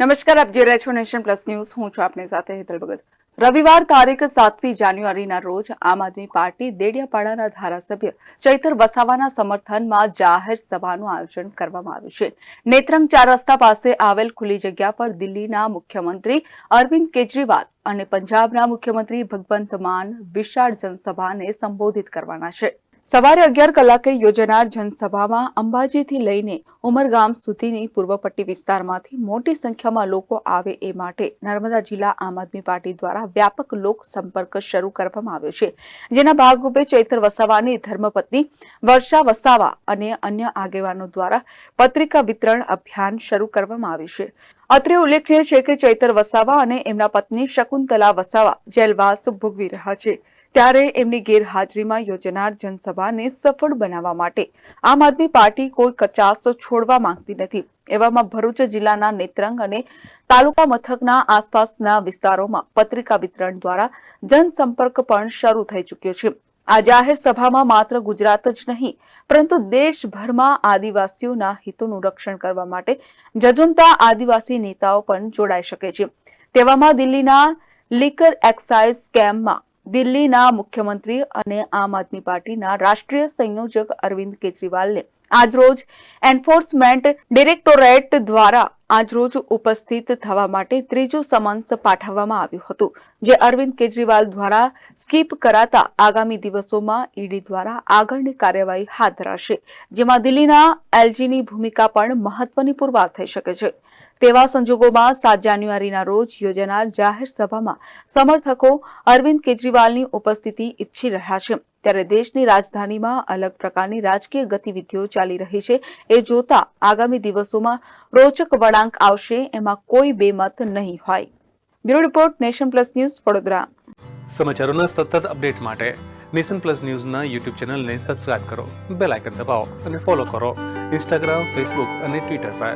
નમસ્કાર, આપ જોઈ રહ્યા છો નેશન પ્લસ ન્યૂઝ. હું છું આપની સાથે હેતલ ભગત. રવિવાર તારીખ સાતમી જાન્યુઆરીના રોજ આમ આદમી પાર્ટી દેડિયાપાડાના ધારાસભ્ય ચૈતર વસાવાના સમર્થનમાં જાહેર સભાનું આયોજન કરવામાં આવ્યું છે. નેત્રંગ ચાર રસ્તા પાસે આવેલ ખુલ્લી જગ્યા પર દિલ્હીના મુખ્યમંત્રી અરવિંદ કેજરીવાલ અને પંજાબના મુખ્યમંત્રી ભગવંત માન વિશાળ જનસભાને સંબોધિત કરવાના છે. સવારે અગિયાર કલાકે યોજાનાર જનસભામાં અંબાજીથી લઈને ઉમરગામ સુધીની પૂર્વ પટ્ટી વિસ્તારમાંથી મોટી સંખ્યામાં લોકો આવે એ માટે નર્મદા જિલ્લા આમ આદમી પાર્ટી દ્વારા વ્યાપક લોક સંપર્ક શરૂ કરવામાં આવ્યો છે, જેના ભાગરૂપે ચૈતર વસાવાની ધર્મપત્ની વર્ષા વસાવા અને અન્ય આગેવાનો દ્વારા પત્રિકા વિતરણ અભિયાન શરૂ કરવામાં આવ્યું છે. અત્રે ઉલ્લેખનીય છે કે ચૈતર વસાવા અને એમના પત્ની શકુંતલા વસાવા જેલવાસ ભોગવી રહ્યા છે. ત્યારે એમની ગેરહાજરીમાં યોજાનાર જનસભાને સફળ બનાવવા માટે આમ આદમી પાર્ટી કોઈ કચાસ છોડવા માંગતી નથી. એવામાં ભરૂચ જિલ્લાના નેત્રંગ અને તાલુકા મથકના આસપાસના વિસ્તારોમાં પત્રિકા વિતરણ દ્વારા જનસંપર્ક પણ શરૂ થઈ ચૂક્યો છે. આ જાહેર સભામાં માત્ર ગુજરાત જ નહીં, પરંતુ દેશભરમાં આદિવાસીઓના હિતોનું રક્ષણ કરવા માટે જજુમતા આદિવાસી નેતાઓ પણ જોડાઈ શકે છે. તેવામાં દિલ્હીના લીકર એક્સાઇઝ સ્કેમમાં દિલ્હીના મુખ્યમંત્રી અને આમ આદમી પાર્ટીના રાષ્ટ્રીય સંયોજક અરવિંદ કેજરીવાલને આજરોજ એન્ફોર્સમેન્ટ ડિરેક્ટોરેટ દ્વારા આજરોજ ઉપસ્થિત થવા માટે ત્રીજું સમન્સ પાઠવવામાં આવ્યું હતું, જે અરવિંદ કેજરીવાલ દ્વારા સ્કીપ કરાતા આગામી દિવસોમાં ઈડી દ્વારા આગળની કાર્યવાહી હાથ ધરાશે, જેમાં દિલ્હીના એલજીની ભૂમિકા પણ મહત્વની પુરવાર થઈ શકે છે. તેવા સંજોગોમાં સાત જાન્યુઆરીના રોજ યોજાનાર જાહેર સભામાં સમર્થકો અરવિંદ કેજરીવાલની ઉપસ્થિતિ ઈચ્છી રહ્યા છે. ત્યારે દેશની રાજધાનીમાં અલગ પ્રકારની રાજકીય ગતિવિધિઓ ચાલી રહી છે, એ જોતા આગામી દિવસોમાં રોચક વળાંક આવશે, એમાં કોઈ બેમત નહીં હોય. Bureau report, nation plus news, Vadodara. સમાચારોના સતત અપડેટ માટે નેશન પ્લસ ન્યૂઝના યુટ્યુબ ચેનલને સબસ્ક્રાઇબ કરો, બેલ આઇકન દબાવો અને ફોલો કરો. ઇન્સ્ટાગ્રામ, ફેસબુક અને ટ્વિટર પર.